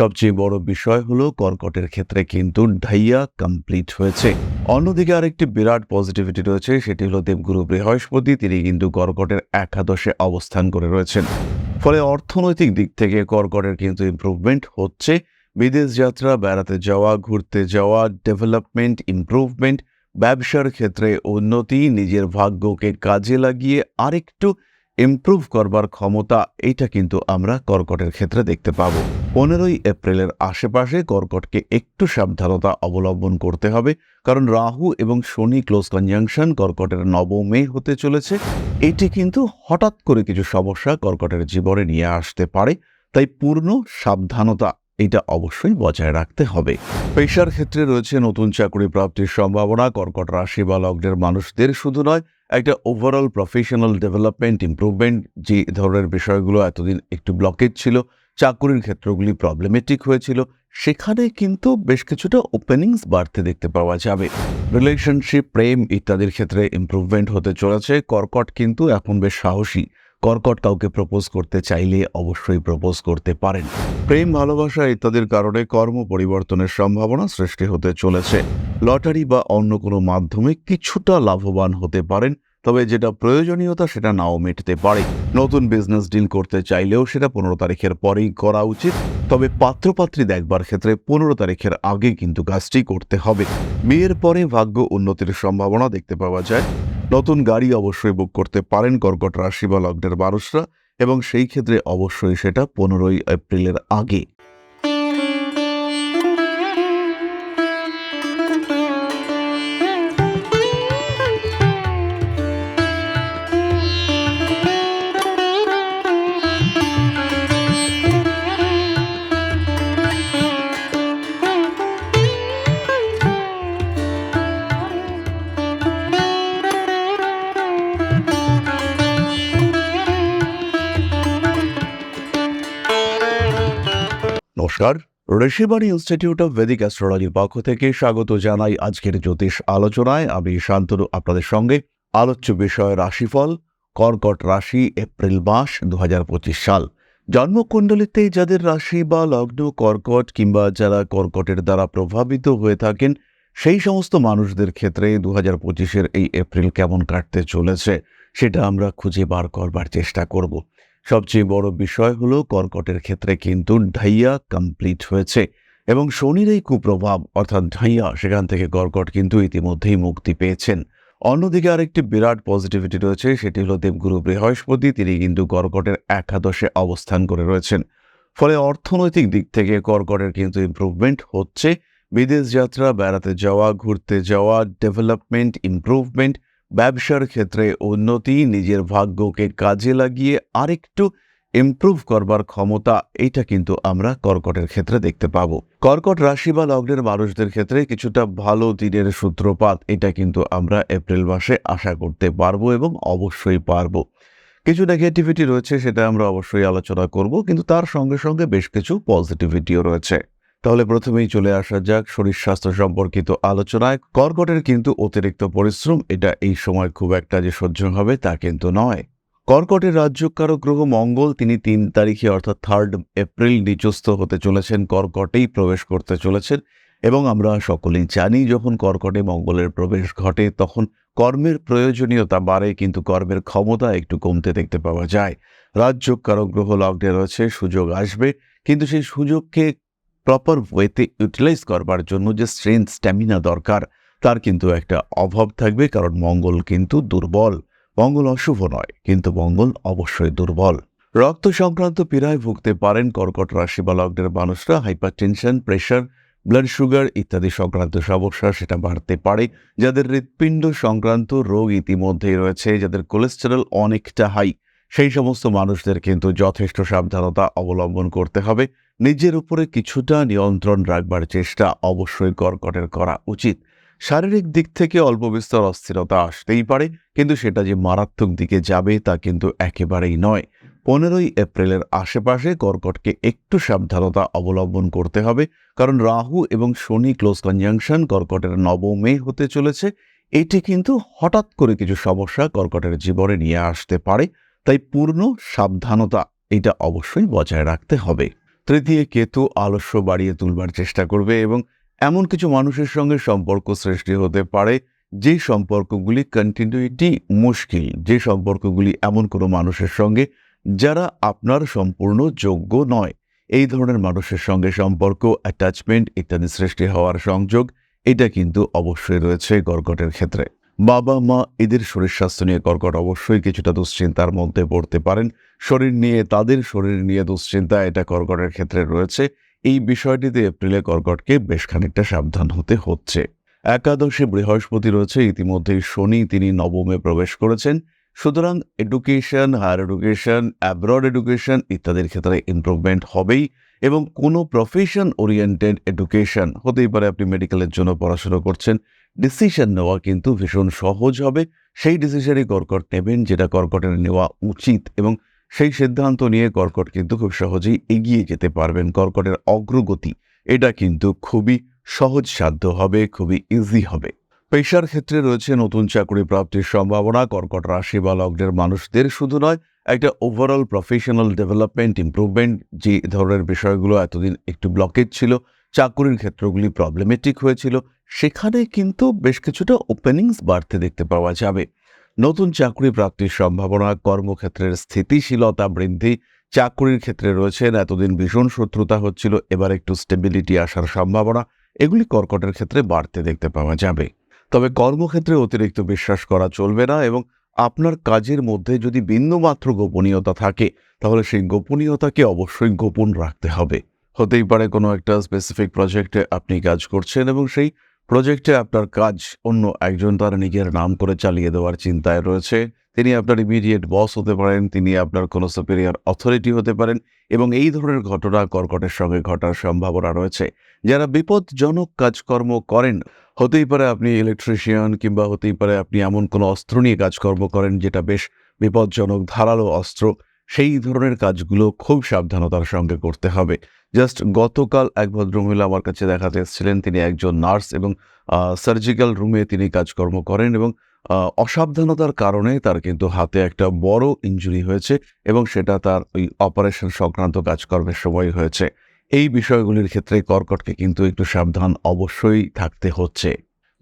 সবচেয়ে বড় বিষয় হলো কর্কটের ক্ষেত্রে কিন্তু ঢাইয়া কমপ্লিট হয়েছে। অন্যদিকে আরেকটি বিরাট পজিটিভিটি রয়েছে, সেটি হলো দেবগুরু বৃহস্পতি, তিনি কিন্তু কর্কটের একাদশে অবস্থান করে রয়েছেন। ফলে অর্থনৈতিক দিক থেকে কর্কটের কিন্তু ইমপ্রুভমেন্ট হচ্ছে। বিদেশ যাত্রা, বেড়াতে যাওয়া, ঘুরতে যাওয়া ডেভেলপমেন্ট ইমপ্রুভমেন্ট ব্যবসার ক্ষেত্রে উন্নতি, নিজের ভাগ্যকে কাজে লাগিয়ে আরেকটু ইমপ্রুভ করবার ক্ষমতা, এটা কিন্তু আমরা কর্কটের ক্ষেত্রে দেখতে পাব। পনেরোই এপ্রিলের আশেপাশে কর্কটকে একটু সাবধানতা অবলম্বন করতে হবে, কারণ রাহু এবং শনি ক্লোজ কনজাংশন কর্কটের নবমে হতে চলেছে। এটি কিন্তু হঠাৎ করে কিছু সমস্যা কর্কটের জীবনে নিয়ে আসতে পারে, তাই পূর্ণ সাবধানতা এটা অবশ্যই বজায় রাখতে হবে। পেশার ক্ষেত্রে রয়েছে নতুন চাকরি প্রাপ্তির সম্ভাবনা, কর্কট রাশি বা লগ্নের মানুষদের শুধু নয়, একটা ওভারঅল প্রফেশনাল ডেভেলপমেন্ট ইমপ্রুভমেন্ট যে ধরনের বিষয়গুলো এতদিন একটু ব্লকেজ ছিল চাকুরির ক্ষেত্রগুলি প্রবলেমেটিক হয়েছিল। সেখানে কিন্তু বেশ কিছুটা ওপেনিংস বাড়তে দেখতে পাওয়া যাবে। রিলেশনশিপ প্রেম ইত্যাদির ক্ষেত্রে ইমপ্রুভমেন্ট হতে চলেছে। কর্কট কিন্তু এখন বেশ সাহসী। কর্কট কাউকে প্রপোজ করতে চাইলে অবশ্যই প্রপোজ করতে পারেন। প্রেম, ভালোবাসা ইত্যাদির কারণে কর্ম পরিবর্তনের সম্ভাবনা সৃষ্টি হতে চলেছে। লটারি বা অন্য কোনো মাধ্যমে কিছুটা লাভবান হতে পারেন। তবে যেটা প্রয়োজনীয়তা সেটা নাও মেটতে পারে। নতুন বিজনেস ডিল করতে চাইলেও সেটা পনেরো তারিখের পরেই করা উচিত। তবে পাত্রপাত্রী দেখবার ক্ষেত্রে পনেরো তারিখের আগে কিন্তু কাজটি করতে হবে। বিয়ের পরে ভাগ্য উন্নতির সম্ভাবনা দেখতে পাওয়া যায়। নতুন গাড়ি অবশ্যই বুক করতে পারেন কর্কট রাশি বা লগ্নের মানুষরা এবং সেই ক্ষেত্রে অবশ্যই সেটা পনেরোই এপ্রিলের আগে। ঋষিবাণী ইনস্টিটিউট অফ ভেদিক অ্যাস্ট্রোলজির পক্ষ থেকে স্বাগত জানাই আজকের জ্যোতিষ আলোচনায়। আমি শান্তনু, আপনাদের সঙ্গে। আলোচ্য বিষয় রাশিফল, কর্কট রাশি, এপ্রিল মাস দুহাজার পঁচিশ সাল। জন্মকুণ্ডলিতে যাদের রাশি বা লগ্ন কর্কট কিংবা যারা কর্কটের দ্বারা প্রভাবিত হয়ে থাকেন, সেই সমস্ত মানুষদের ক্ষেত্রে দু হাজার পঁচিশের এই এপ্রিল কেমন কাটতে চলেছে, সেটা আমরা খুঁজে বার করবার চেষ্টা করব। সবচেয়ে বড় বিষয় হলো কর্কটের ক্ষেত্রে কিন্তু ঢাইয়া কমপ্লিট হয়েছে এবং শনির এই কুপ্রভাব, অর্থাৎ ঢাইয়া, সেখান থেকে কর্কট কিন্তু ইতিমধ্যেই মুক্তি পেয়েছেন। অন্যদিকে আরেকটি বিরাট পজিটিভিটি রয়েছে, সেটি হলো দেবগুরু বৃহস্পতি, তিনি কিন্তু কর্কটের একাদশে অবস্থান করে রয়েছেন। ফলে অর্থনৈতিক দিক থেকে কর্কটের কিন্তু ইমপ্রুভমেন্ট হচ্ছে। বিদেশ যাত্রা, বেড়াতে যাওয়া, ঘুরতে যাওয়া ডেভেলপমেন্ট ইমপ্রুভমেন্ট ব্যবসার ক্ষেত্রে উন্নতি, নিজের ভাগ্যকে কাজে লাগিয়ে আরেকটু ইমপ্রুভ করবার ক্ষমতা এটা কিন্তু আমরা কর্কটের ক্ষেত্রে দেখতে পাবো। কর্কট রাশি বা লগ্নের মানুষদের ক্ষেত্রে কিছুটা ভালো দিনের সূত্রপাত, এটা কিন্তু আমরা এপ্রিল মাসে আশা করতে পারব এবং অবশ্যই পারব। কিছু নেগেটিভিটি রয়েছে, সেটা আমরা অবশ্যই আলোচনা করব, কিন্তু তার সঙ্গে সঙ্গে বেশ কিছু পজিটিভিটিও রয়েছে। তাহলে প্রথমেই চলে আসা যাক শরীর স্বাস্থ্য সম্পর্কিত আলোচনায়। কর্কটের কিন্তু অতিরিক্ত পরিশ্রম, এটা এই সময় খুব একটা যে সহ্য হবে তা কিন্তু নয়। কর্কটের রাজ্যকারক গ্রহ মঙ্গল, তিনি তিন তারিখে অর্থাৎ থার্ড এপ্রিল নিচস্থ হতে চলেছেন, কর্কটেই প্রবেশ করতে চলেছেন। এবং আমরা সকলেই জানি, যখন কর্কটে মঙ্গলের প্রবেশ ঘটে, তখন কর্মের প্রয়োজনীয়তা বাড়ে, কিন্তু কর্মের ক্ষমতা একটু কমতে দেখতে পাওয়া যায়। রাজ্যকারক গ্রহ লগ্নে রয়েছে, সুযোগ আসবে, কিন্তু সেই সুযোগকে প্রপার ওয়েতে ইউটিলাইজ করবার জন্য যে স্ট্রেংথ স্ট্যামিনা দরকার, তার কিন্তু একটা অভাব থাকবে। কারণ মঙ্গল কিন্তু দুর্বল। মঙ্গল অশুভ নয়, কিন্তু মঙ্গল অবশ্যই দুর্বল। রক্ত সংক্রান্ত পীড়ায় ভুগতে পারেন কর্কট রাশি বা লগ্নের মানুষরা। Hypertension pressure blood sugar ইত্যাদি সংক্রান্ত সমস্যা সেটা বাড়তে পারে। যাদের হৃৎপিণ্ড সংক্রান্ত রোগ ইতিমধ্যেই রয়েছে, যাদের কোলেস্টেরল অনেকটা হাই সেই সমস্ত মানুষদের কিন্তু যথেষ্ট সাবধানতা অবলম্বন করতে হবে। নিজের উপরে কিছুটা নিয়ন্ত্রণ রাখবার চেষ্টা অবশ্যই কর্কটের করা উচিত। শারীরিক দিক থেকে অল্প বিস্তর অস্থিরতা আসতেই পারে, কিন্তু সেটা যে মারাত্মক দিকে যাবে তা কিন্তু একেবারেই নয়। পনেরোই এপ্রিলের আশেপাশে কর্কটকে একটু সাবধানতা অবলম্বন করতে হবে, কারণ রাহু এবং শনি ক্লোজ কনজাংশন কর্কটের নবমে হতে চলেছে। এটি কিন্তু হঠাৎ করে কিছু সমস্যা কর্কটের জীবনে নিয়ে আসতে পারে, তাই পূর্ণ সাবধানতা এটা অবশ্যই বজায় রাখতে হবে। তৃতীয় কেতু আলস্য বাড়িয়ে তুলবার চেষ্টা করবে এবং এমন কিছু মানুষের সঙ্গে সম্পর্ক সৃষ্টি হতে পারে, যে সম্পর্কগুলি কন্টিনিউটি মুশকিল, যে সম্পর্কগুলি এমন কোনো মানুষের সঙ্গে যারা আপনার সম্পূর্ণ যোগ্য নয়। এই ধরনের মানুষের সঙ্গে সম্পর্ক অ্যাটাচমেন্ট ইত্যাদি সৃষ্টি হওয়ার সংযোগ, এটা কিন্তু অবশ্যই রয়েছে কর্কটের ক্ষেত্রে। বাবা, মা, এদের শরীর স্বাস্থ্য নিয়ে কর্কট অবশ্যই কিছুটা দুশ্চিন্তার মধ্যে পড়তে পারেন। শরীর নিয়ে, তাদের শরীর নিয়ে দুশ্চিন্তা এটা কর্কটের ক্ষেত্রে রয়েছে। এই বিষয়টিতে এপ্রিলে কর্কটকে বেশ খানিকটা সাবধান হতে হচ্ছে। একাদশে বৃহস্পতি রয়েছে ইতিমধ্যেই শনি তিনি নবমে প্রবেশ করেছেন। সুতরাং education, higher education, abroad education ইত্যাদির ক্ষেত্রে ইমপ্রুভমেন্ট হবেই এবং কোনো প্রফেশন ওরিয়েন্টেড এডুকেশন হতেই পারে আপনি মেডিকেলের জন্য পড়াশোনা করছেন। ডিসিশন নেওয়া কিন্তু ভীষণ সহজ হবে। সেই ডিসিশনই কর্কট নেবেন যেটা কর্কটের নেওয়া উচিত এবং সেই সিদ্ধান্ত নিয়ে কর্কট কিন্তু খুব সহজেই এগিয়ে যেতে পারবেন। কর্কটের অগ্রগতি, এটা কিন্তু খুবই সহজ সাধ্য হবে, খুবই ইজি হবে। পেশার ক্ষেত্রে রয়েছে নতুন চাকরি প্রাপ্তির সম্ভাবনা, কর্কট রাশি বা লগ্নের মানুষদের শুধু নয়, একটা ওভারঅল প্রফেশনাল ডেভেলপমেন্ট ইমপ্রুভমেন্ট যে ধরনের বিষয়গুলো এতদিন একটু ব্লকেজ ছিল চাকরির ক্ষেত্রগুলি প্রবলেমেটিক হয়েছিল। সেখানে কিন্তু বেশ কিছুটা ওপেনিংস বাড়তে দেখতে পাওয়া যাবে। নতুন চাকরি প্রাপ্তির সম্ভাবনা, কর্মক্ষেত্রের স্থিতিশীলতা বৃদ্ধি, চাকরির ক্ষেত্রে রয়েছেন এতদিন ভীষণ শত্রুতা হচ্ছিল, এবার একটু স্টেবিলিটি আসার সম্ভাবনা, এগুলি কর্কটের ক্ষেত্রে বাড়তে দেখতে পাওয়া যাবে। তবে কর্মক্ষেত্রে অতিরিক্ত বিশ্বাস করা চলবে না এবং আপনার কাজের মধ্যে যদি বিন্দুমাত্র গোপনীয়তা থাকে, তাহলে সেই গোপনীয়তাকে অবশ্যই গোপন রাখতে হবে। হতেই পারে কোনো একটা স্পেসিফিক প্রজেক্টে আপনি কাজ করছেন এবং সেই প্রজেক্টে আপনার কাজ অন্য একজন তার নিজের নাম করে চালিয়ে দেওয়ার চিন্তায় রয়েছে। তিনি আপনার ইমিডিয়েট বস হতে পারেন, তিনি আপনার কোনো সুপেরিয়ার অথরিটি হতে পারেন এবং এই ধরনের ঘটনা কর্কটের সঙ্গে ঘটার সম্ভাবনা রয়েছে। যারা বিপজ্জনক কাজকর্ম করেন, হতেই পারে আপনি ইলেকট্রিশিয়ান কিংবা হতেই পারে আপনি এমন কোনো অস্ত্র নিয়ে কাজকর্ম করেন যেটা বেশ বিপজ্জনক, ধারালো অস্ত্র। সেই ধরনের কাজগুলো খুব সাবধানতার সঙ্গে করতে হবে। জাস্ট গতকাল এক ভদ্রমহিলা আমার কাছে দেখাতে এসেছিলেন। তিনি একজন নার্স এবং সার্জিক্যাল রুমে তিনি কাজকর্ম করেন এবং অসাবধানতার কারণে তার কিন্তু হাতে একটা বড় ইঞ্জুরি হয়েছে এবং সেটা তার ওই অপারেশন সংক্রান্ত কাজকর্মের সময় হয়েছে। এই বিষয়গুলির ক্ষেত্রে কর্কটকে কিন্তু একটু সাবধান অবশ্যই থাকতে হচ্ছে।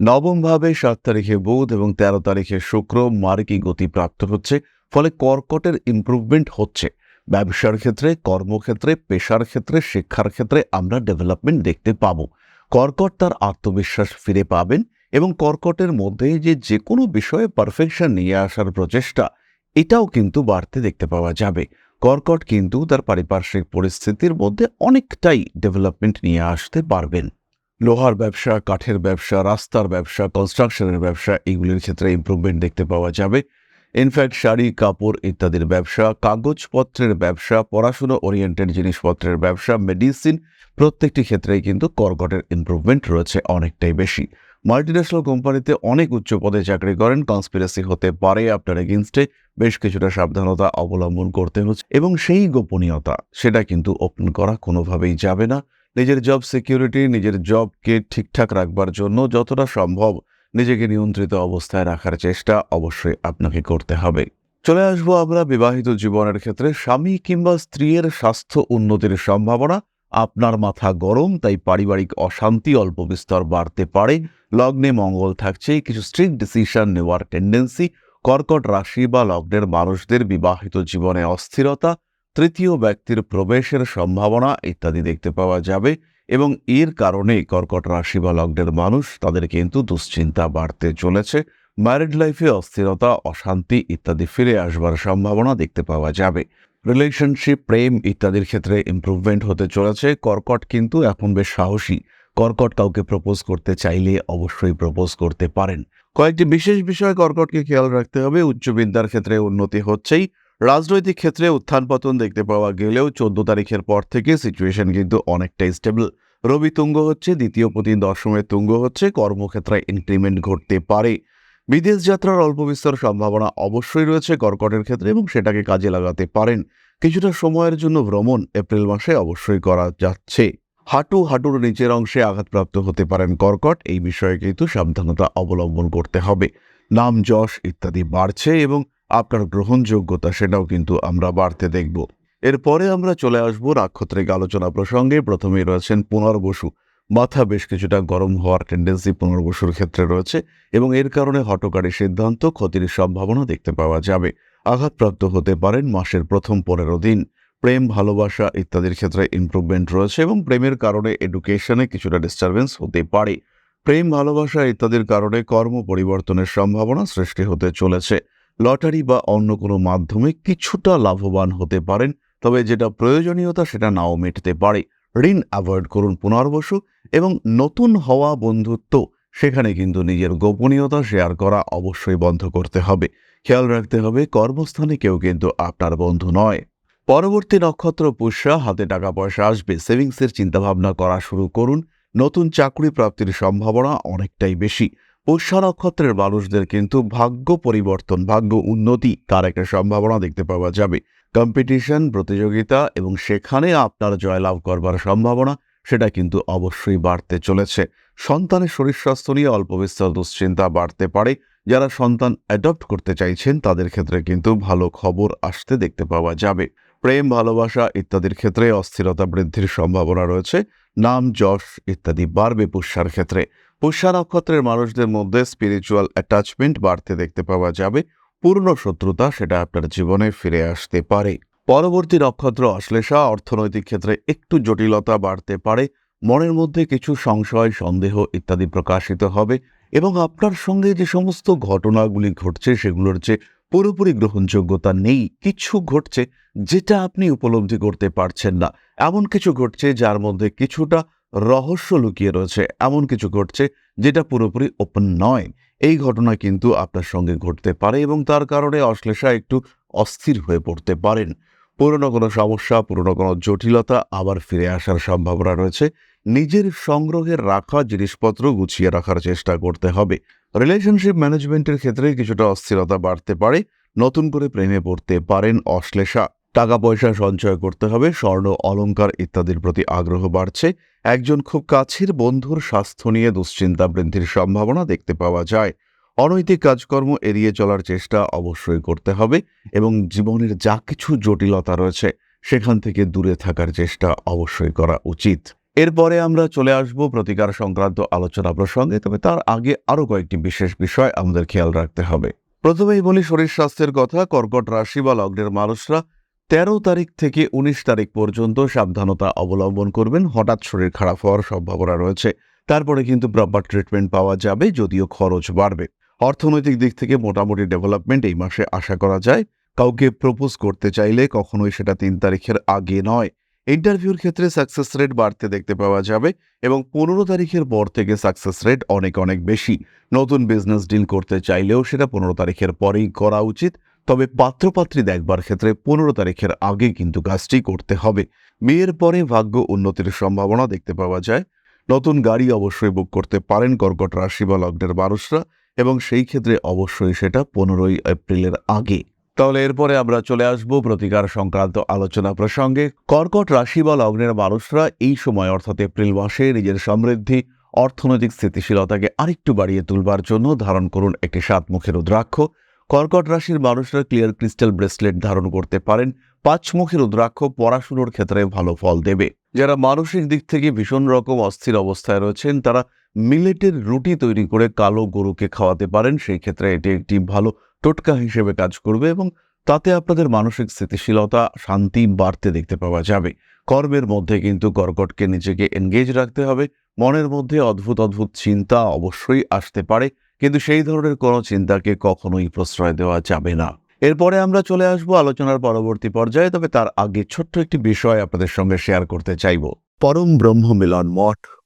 নবমভাবে সাত তারিখে বুধ এবং তেরো তারিখে শুক্র মার্কি গতি প্রাপ্ত হচ্ছে। ফলে কর্কটের ইমপ্রুভমেন্ট হচ্ছে। ব্যবসার ক্ষেত্রে, কর্মক্ষেত্রে, পেশার ক্ষেত্রে, শিক্ষার ক্ষেত্রে আমরা ডেভেলপমেন্ট দেখতে পাবো। কর্কট তার আত্মবিশ্বাস ফিরে পাবেন এবং কর্কটের মধ্যে যে যে কোনো বিষয়ে পারফেকশন নিয়ে আসার প্রচেষ্টা, এটাও কিন্তু বাড়তে দেখতে পাওয়া যাবে। কর্কট কিন্তু তার পারিপার্শ্বিক পরিস্থিতির মধ্যে অনেকটাই ডেভেলপমেন্ট নিয়ে আসতে পারবেন। লোহার ব্যবসা, কাঠের ব্যবসা, রাস্তার ব্যবসা কনস্ট্রাকশনের ব্যবসা, এগুলির ক্ষেত্রে ইমপ্রুভমেন্ট দেখতে পাওয়া যাবে। ইনফ্যাক্ট শাড়ি, কাপড় ইত্যাদির ব্যবসা, কাগজপত্রের ব্যবসা, পড়াশুনো ওরিয়েন্টেড জিনিসপত্রের ব্যবসা মেডিসিন প্রত্যেকটি ক্ষেত্রেই কিন্তু কর্কটের ইমপ্রুভমেন্ট রয়েছে অনেকটাই বেশি। মাল্টিন্যাশনাল কোম্পানিতে অনেক উচ্চ পদে চাকরি করেন কনস্পিরেসি হতে পারে আপনার এগেনস্টে বেশ কিছুটা সাবধানতা অবলম্বন করতে হচ্ছে এবং সেই গোপনীয়তা, সেটা কিন্তু ওপেন করা কোনোভাবেই যাবে না। নিজের জব সিকিউরিটি নিজের জবকে ঠিকঠাক রাখবার জন্য যতটা সম্ভব নিজেকে নিয়ন্ত্রিত অবস্থায় রাখার চেষ্টা অবশ্যই আপনাকে করতে হবে। চলে আসব আমরা বিবাহিত জীবনের ক্ষেত্রে। স্বামী কিংবা স্ত্রীর স্বাস্থ্য উন্নতির সম্ভাবনা, আপনার মাথা গরম, তাই পারিবারিক অশান্তি অল্প বিস্তর বাড়তে পারে। লগ্নে মঙ্গল থাকছে, কিছু স্ট্রিক্ট ডিসিশন নেওয়ার টেন্ডেন্সি কর্কট রাশি বা লগ্নের মানুষদের বিবাহিত জীবনে অস্থিরতা, তৃতীয় ব্যক্তির প্রবেশের সম্ভাবনা ইত্যাদি দেখতে পাওয়া যাবে। এবং এর কারণে কর্কট রাশি বা লগ্নের মানুষ তাদের কিন্তু দুশ্চিন্তা বাড়তে চলেছে। ম্যারিড লাইফে অস্থিরতা, অশান্তি ইত্যাদি ফিরে আসবার সম্ভাবনা দেখতে পাওয়া যাবে। রিলেশনশিপ প্রেম ইত্যাদির ক্ষেত্রে ইমপ্রুভমেন্ট হতে চলেছে। কর্কট কিন্তু এখন বেশ সাহসী। কর্কট কাউকে প্রপোজ করতে চাইলে অবশ্যই প্রপোজ করতে পারেন। কয়েকটি বিশেষ বিষয় কর্কটকে খেয়াল রাখতে হবে। উচ্চবিদ্যার ক্ষেত্রে উন্নতি হচ্ছেই। রাজনৈতিক ক্ষেত্রে উত্থান পতন দেখতে পাওয়া গেলেও চোদ্দ তারিখের পর থেকে সিচুয়েশন কিন্তু অনেকটাই স্টেবল রবি তুঙ্গ হচ্ছে, দ্বিতীয় প্রতি দশমের তুঙ্গ হচ্ছে, কর্মক্ষেত্রে ইনক্রিমেন্ট ঘটতে পারে। বিদেশ যাত্রার অল্প বিস্তর সম্ভাবনা অবশ্যই রয়েছে কর্কটের ক্ষেত্রে এবং সেটাকে কাজে লাগাতে পারেন। কিছুটা সময়ের জন্য ভ্রমণ এপ্রিল মাসে অবশ্যই করা যাচ্ছে। হাঁটু হাঁটুর নিচের অংশে আঘাতপ্রাপ্ত হতে পারেন কর্কট, এই বিষয়ে কিন্তু সাবধানতা অবলম্বন করতে হবে। নাম যশ ইত্যাদি বাড়ছে এবং আপনার গ্রহণযোগ্যতা সেটাও কিন্তু আমরা বাড়তে দেখব। এরপরে আমরা চলে আসব নাক্ষত্রিক আলোচনা প্রসঙ্গে। প্রথমেই রয়েছেন পুনর্বসু মাথা বেশ কিছুটা গরম হওয়ার টেন্ডেন্সি পুনর্বসুর ক্ষেত্রে রয়েছে এবং এর কারণে হটকারী সিদ্ধান্ত, ক্ষতির সম্ভাবনা দেখতে পাওয়া যাবে। আঘাতপ্রাপ্ত হতে পারেন মাসের প্রথম পনেরো দিন। প্রেম, ভালোবাসা ইত্যাদির ক্ষেত্রে ইমপ্রুভমেন্ট রয়েছে এবং প্রেমের কারণে এডুকেশনে কিছুটা ডিস্টারবেন্স হতে পারে। প্রেম, ভালোবাসা ইত্যাদির কারণে কর্ম পরিবর্তনের সম্ভাবনা সৃষ্টি হতে চলেছে। লটারি বা অন্য কোনো মাধ্যমে কিছুটা লাভবান হতে পারেন, তবে যেটা প্রয়োজনীয়তা সেটা নাও মিটতে পারে। ঋণ অ্যাভয়েড করুন পুনর্বসু এবং নতুন হওয়া বন্ধুত্ব সেখানে কিন্তু নিজের গোপনীয়তা শেয়ার করা অবশ্যই বন্ধ করতে হবে। খেয়াল রাখতে হবে, কর্মস্থানে কেউ কিন্তু আপনার বন্ধু নয়। পরবর্তী নক্ষত্র পুষ্যা, হাতে টাকা পয়সা আসবে। সেভিংসের চিন্তাভাবনা করা শুরু করুন। নতুন চাকরি প্রাপ্তির সম্ভাবনা অনেকটাই বেশি। পুষ্যা নক্ষত্রের মানুষদের কিন্তু ভাগ্য পরিবর্তন, ভাগ্য উন্নতি তার একটা সম্ভাবনা দেখতে পাওয়া যাবে। কম্পিটিশন প্রতিযোগিতা এবং সেখানে আপনার জয়লাভ করবার সম্ভাবনা, সেটা কিন্তু অবশ্যই বাড়তে চলেছে। সন্তানের শরীর স্বাস্থ্য নিয়ে অল্প বিস্তর দুশ্চিন্তা বাড়তে পারে। যারা সন্তান অ্যাডপ্ট করতে চাইছেন, তাদের ক্ষেত্রে কিন্তু ভালো খবর আসতে দেখতে পাওয়া যাবে। প্রেম, ভালোবাসা ইত্যাদির ক্ষেত্রে অস্থিরতা বৃদ্ধির সম্ভাবনা রয়েছে। নাম, যশ ইত্যাদি বাড়বে পুষ্যার ক্ষেত্রে। পুষ্যা নক্ষত্রের মানুষদের মধ্যে স্পিরিচুয়াল অ্যাটাচমেন্ট বাড়তে দেখতে পাওয়া যাবে, পূর্ণ শত্রুতা সেটা আপনার জীবনে ফিরে আসতে পারে। পরবর্তী নক্ষত্র অশ্লেষা, অর্থনৈতিক ক্ষেত্রে একটু জটিলতা বাড়তে পারে, মনের মধ্যে কিছু সংশয়, সন্দেহ ইত্যাদি প্রকাশিত হবে এবং আপনার সঙ্গে যে সমস্ত ঘটনাগুলি ঘটছে সেগুলোর যে পুরোপুরি গ্রহণযোগ্যতা নেই, কিছু ঘটছে যেটা আপনি উপলব্ধি করতে পারছেন না। এমন কিছু ঘটছে যার মধ্যে কিছুটা রহস্য লুকিয়ে রয়েছে। এমন কিছু ঘটছে যেটা পুরোপুরি ওপেন নয়। এই ঘটনা কিন্তু আপনার সঙ্গে ঘটতে পারে এবং তার কারণে অশ্লেষা একটু অস্থির হয়ে পড়তে পারেন। পুরনো কোনো সমস্যা, পুরনো কোনো জটিলতা আবার ফিরে আসার সম্ভাবনা রয়েছে। নিজের সংগ্রহে রাখা জিনিসপত্র গুছিয়ে রাখার চেষ্টা করতে হবে। রিলেশনশিপ ম্যানেজমেন্টের ক্ষেত্রে কিছুটা অস্থিরতা বাড়তে পারে। নতুন করে প্রেমে পড়তে পারেন অশ্লেষা। টাকা পয়সা সঞ্চয় করতে হবে, স্বর্ণ, অলংকার ইত্যাদির প্রতি আগ্রহ বাড়ছে। একজন খুব কাছের বন্ধুর স্বাস্থ্য নিয়ে দুশ্চিন্তা বৃদ্ধির সম্ভাবনা দেখতে পাওয়া যায়। অনৈতিক কাজকর্ম এড়িয়ে চলার চেষ্টা অবশ্যই করতে হবে এবং জীবনের যা কিছু জটিলতা রয়েছে, সেখান থেকে দূরে থাকার চেষ্টা অবশ্যই করা উচিত। এরপরে আমরা চলে আসব প্রতিকার সংক্রান্ত আলোচনা প্রসঙ্গে, তবে তার আগে আরও কয়েকটি বিশেষ বিষয় আমাদের খেয়াল রাখতে হবে। প্রথমেই বলি, শরীর স্বাস্থ্যের কথা, কর্কট রাশি বা লগ্নের মানুষরা তেরো তারিখ থেকে উনিশ তারিখ পর্যন্ত সাবধানতা অবলম্বন করবেন। হঠাৎ শরীর খারাপ হওয়ার সম্ভাবনা রয়েছে। তারপরে কিন্তু প্রপার ট্রিটমেন্ট পাওয়া যাবে, যদিও খরচ বাড়বে। অর্থনৈতিক দিক থেকে মোটামুটি ডেভেলপমেন্ট এই মাসে আশা করা যায়। কাউকে প্রপোজ করতে চাইলে কখনোই সেটা তিন তারিখের আগে নয়। ইন্টারভিউর ক্ষেত্রে সাকসেস রেট বাড়তে দেখতে পাওয়া যাবে এবং পনেরো তারিখের পর থেকে সাকসেস রেট অনেক অনেক বেশি। নতুন বিজনেস ডিল করতে চাইলেও সেটা পনেরো তারিখের পরেই করা উচিত। তবে পাত্রপাত্রী দেখবার ক্ষেত্রে পনেরো তারিখের আগে কিন্তু কাজটি করতে হবে। বিয়ের পরে ভাগ্য উন্নতির সম্ভাবনা দেখতে পাওয়া যায়। নতুন গাড়ি অবশ্যই বুক করতে পারেন কর্কট রাশি বা লগ্নের মানুষরা এবং সেই ক্ষেত্রে অবশ্যই সেটা পনেরোই এপ্রিলের আগে। তাহলে এরপরে আমরা চলে আসব প্রতিকার সংক্রান্ত আলোচনা প্রসঙ্গে। কর্কট রাশি বা লগ্নের মানুষরা এই সময় অর্থাৎ এপ্রিল মাসে নিজের সমৃদ্ধি, অর্থনৈতিক স্থিতিশীলতাকে আরেকটু বাড়িয়ে তুলবার জন্য ধারণ করুন একটি সাতমুখী রুদ্রাক্ষ। কর্কট রাশির মানুষরা ক্লিয়ার ক্রিস্টাল ব্রেসলেট ধারণ করতে পারেন। পাঁচমুখী রুদ্রাক্ষ পড়াশুনোর ক্ষেত্রে ভালো ফল দেবে। যারা মানসিক দিক থেকে ভীষণ রকম অস্থির অবস্থায় রয়েছেন, তারা মিলেটের রুটি তৈরি করে কালো গরুকে খাওয়াতে পারেন। সেই ক্ষেত্রে এটি একটি ভালো টোটকা হিসেবে কাজ করবে এবং তাতে আপনাদের মানসিক স্থিতিশীলতা, শান্তি বাড়তে দেখতে পাওয়া যাবে। কর্মের মধ্যে কিন্তু কর্কটকে নিজেকে এনগেজ রাখতে হবে। মনের মধ্যে অদ্ভুত অদ্ভুত চিন্তা অবশ্যই আসতে পারে। কিন্তু সেই ধরনের কোনো চিন্তাকে কখনোই প্রশ্রয় দেওয়া যাবে না। এরপরে আমরা চলে আসব আলোচনার পরবর্তী পর্যায়ে, তবে তার আগে ছোট্ট একটি বিষয় আপনাদের সঙ্গে শেয়ার করতে চাইব। পরম ব্রহ্ম মিলন মঠ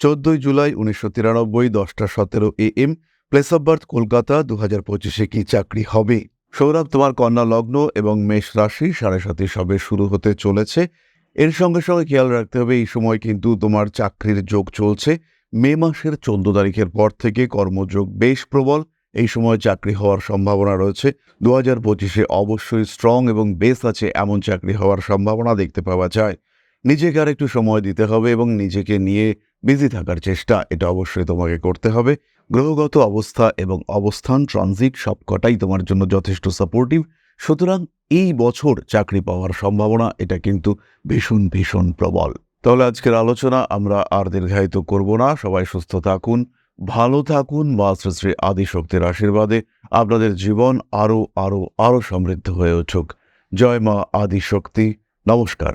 চোদ্দই জুলাই উনিশশো তিরানব্বই, দশটা সতেরো A M place of birth Kolkata দু হাজার পঁচিশে কি চাকরি হবে? সৌরভ, তোমার কন্যা লগ্ন এবং মেষ রাশি সাড়ে সাথে সবে শুরু হতে চলেছে। এর সঙ্গে সঙ্গে খেয়াল রাখতে হবে, এই সময় কিন্তু তোমার চাকরির যোগ চলছে। মে মাসের চোদ্দ তারিখের পর থেকে কর্মযোগ বেশ প্রবল। এই সময় চাকরি হওয়ার সম্ভাবনা রয়েছে। দু হাজার পঁচিশে অবশ্যই স্ট্রং এবং বেস আছে, এমন চাকরি হওয়ার সম্ভাবনা দেখতে পাওয়া যায়। নিজেকে আর একটু সময় দিতে হবে এবং নিজেকে নিয়ে বিজি থাকার চেষ্টা, এটা অবশ্যই তোমাকে করতে হবে। গ্রহগত অবস্থা এবং অবস্থান ট্রানজিট সবকটাই তোমার জন্য যথেষ্ট সাপোর্টিভ সুতরাং এই বছর চাকরি পাওয়ার সম্ভাবনা, এটা কিন্তু ভীষণ ভীষণ প্রবল। তাহলে আজকের আলোচনা আমরা আর দীর্ঘায়িত করব না। সবাই সুস্থ থাকুন, ভালো থাকুন, মা শ্রী শ্রী আদিশক্তির আশীর্বাদে আপনাদের জীবন আরও আরও আরও সমৃদ্ধ হয়ে উঠুক। জয় মা আদিশক্তি। নমস্কার।